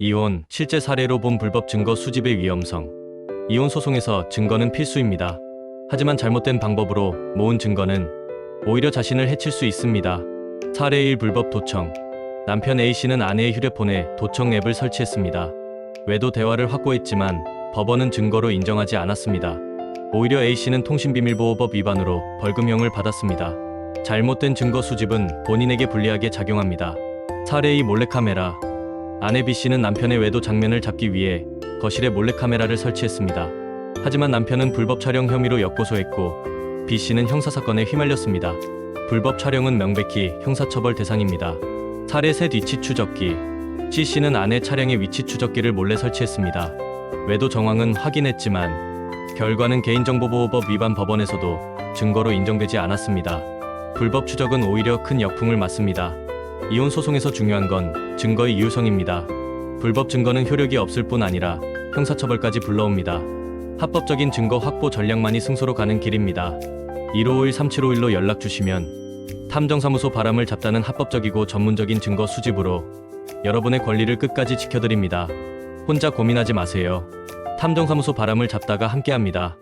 이혼, 실제 사례로 본 불법 증거 수집의 위험성. 이혼 소송에서 증거는 필수입니다. 하지만 잘못된 방법으로 모은 증거는 오히려 자신을 해칠 수 있습니다. 사례 1 불법 도청. 남편 A씨는 아내의 휴대폰에 도청 앱을 설치했습니다. 외도 대화를 확보했지만 법원은 증거로 인정하지 않았습니다. 오히려 A씨는 통신비밀보호법 위반으로 벌금형을 받았습니다. 잘못된 증거 수집은 본인에게 불리하게 작용합니다. 사례 2 몰래카메라. 아내 B씨는 남편의 외도 장면을 잡기 위해 거실에 몰래카메라를 설치했습니다. 하지만 남편은 불법 촬영 혐의로 역고소했고 B씨는 형사사건에 휘말렸습니다. 불법 촬영은 명백히 형사처벌 대상입니다. 셋 위치 추적기. C씨는 아내 차량의 위치 추적기를 몰래 설치했습니다. 외도 정황은 확인했지만 결과는 개인정보보호법 위반 법원에서도 증거로 인정되지 않았습니다. 불법 추적은 오히려 큰 역풍을 맞습니다. 이혼 소송에서 중요한 건 증거의 유효성입니다. 불법 증거는 효력이 없을 뿐 아니라 형사처벌까지 불러옵니다. 합법적인 증거 확보 전략만이 승소로 가는 길입니다. 1551-3751로 연락 주시면 탐정사무소 바람을 잡다는 합법적이고 전문적인 증거 수집으로 여러분의 권리를 끝까지 지켜드립니다. 혼자 고민하지 마세요. 탐정사무소 바람을 잡다가 함께합니다.